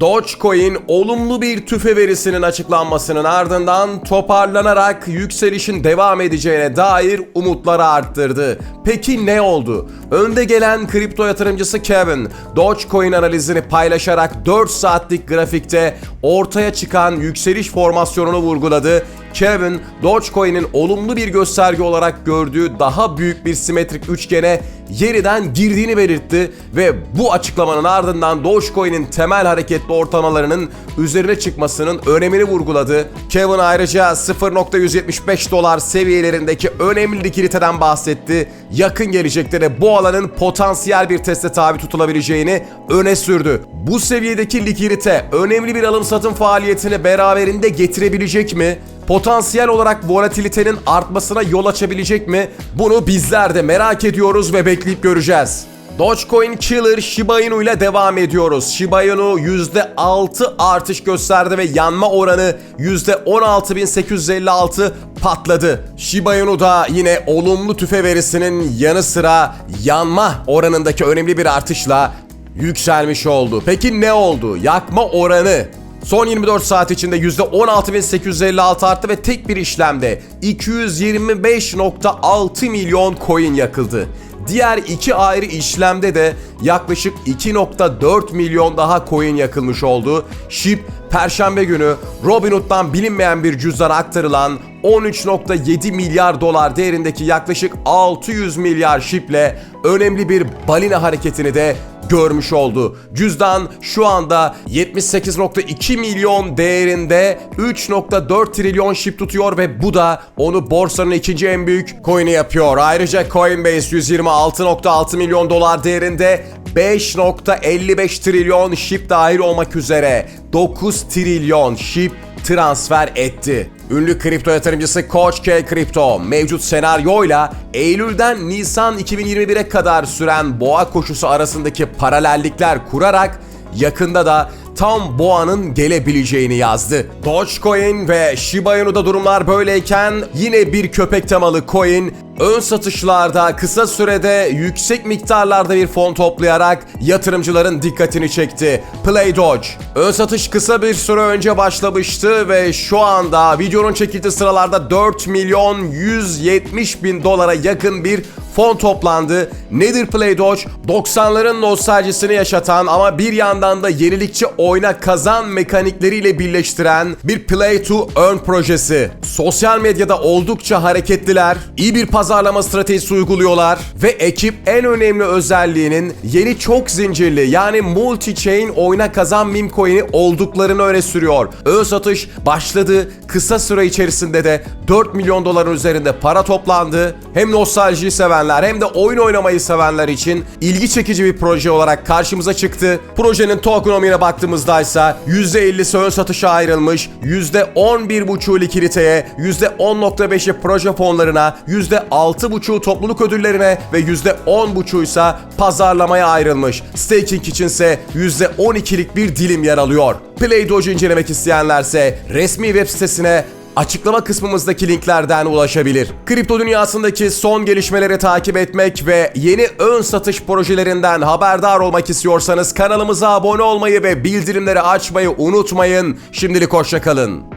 Dogecoin olumlu bir tüfe verisinin açıklanmasının ardından toparlanarak yükselişin devam edeceğine dair umutları arttırdı. Peki ne oldu? Önde gelen kripto yatırımcısı Kevin, Dogecoin analizini paylaşarak 4 saatlik grafikte ortaya çıkan yükseliş formasyonunu vurguladı. Kevin, Dogecoin'in olumlu bir gösterge olarak gördüğü daha büyük bir simetrik üçgene yeniden girdiğini belirtti ve bu açıklamanın ardından Dogecoin'in temel hareketli ortalamalarının üzerine çıkmasının önemini vurguladı. Kevin ayrıca 0.175 dolar seviyelerindeki önemli likiditeden bahsetti. Yakın gelecekte de bu alanın potansiyel bir teste tabi tutulabileceğini öne sürdü. Bu seviyedeki likidite önemli bir alım satım faaliyetini beraberinde getirebilecek mi? Potansiyel olarak volatilitenin artmasına yol açabilecek mi? Bunu bizler de merak ediyoruz ve bekleyip göreceğiz. Dogecoin Killer Shiba Inu ile devam ediyoruz. Shiba Inu %6 artış gösterdi ve yanma oranı %16.856 patladı. Shiba Inu da yine olumlu tüfe verisinin yanı sıra yanma oranındaki önemli bir artışla yükselmiş oldu. Peki ne oldu? Yakma oranı Son 24 saat içinde %16.856 arttı ve tek bir işlemde 225.6 milyon coin yakıldı. Diğer iki ayrı işlemde de yaklaşık 2.4 milyon daha coin yakılmış oldu. SHIB Perşembe günü Robinhood'dan bilinmeyen bir cüzdana aktarılan 13.7 milyar dolar değerindeki yaklaşık 600 milyar şiple önemli bir balina hareketini de görmüş oldu. Cüzdan şu anda 78.2 milyon değerinde 3.4 trilyon şip tutuyor ve bu da onu borsanın ikinci en büyük coin'i yapıyor. Ayrıca Coinbase 126.6 milyon dolar değerinde 5.55 trilyon şip dahil olmak üzere 9 trilyon şip transfer etti. Ünlü kripto yatırımcısı Coach K Crypto mevcut senaryoyla Eylül'den Nisan 2021'e kadar süren boğa koşusu arasındaki paralellikler kurarak yakında da tam boğanın gelebileceğini yazdı. Dogecoin ve Shiba Inu'da durumlar böyleyken yine bir köpek temalı coin ön satışlarda kısa sürede yüksek miktarlarda bir fon toplayarak yatırımcıların dikkatini çekti. Play Doge. Ön satış kısa bir süre önce başlamıştı ve şu anda videonun çekildiği sıralarda 4 milyon 170 bin dolara yakın bir fon toplandı. Nedir Play Doge? 90'ların nostaljisini yaşatan ama bir yandan da yenilikçi oyna kazan mekanikleriyle birleştiren bir Play to Earn projesi. Sosyal medyada oldukça hareketliler, iyi bir pazarlama stratejisi uyguluyorlar ve ekip en önemli özelliğinin yeni çok zincirli yani multi-chain oyna kazan meme coin'i olduklarını öne sürüyor. Ön satış başladı. Kısa süre içerisinde de 4 milyon doların üzerinde para toplandı. Hem nostaljiyi sevenler hem de oyun oynamayı sevenler için ilgi çekici bir proje olarak karşımıza çıktı. Projenin tokenomiğine baktığımızda ise %50'si ön satışa ayrılmış, %11,5'u likiditeye, %10.5'i proje fonlarına, %6,5'u topluluk ödüllerine ve %10,5'u ise pazarlamaya ayrılmış. Staking içinse %12'lik bir dilim yer alıyor. Play Doge'u incelemek isteyenlerse resmi web sitesine açıklama kısmımızdaki linklerden ulaşabilir. Kripto dünyasındaki son gelişmeleri takip etmek ve yeni ön satış projelerinden haberdar olmak istiyorsanız kanalımıza abone olmayı ve bildirimleri açmayı unutmayın. Şimdilik hoşçakalın.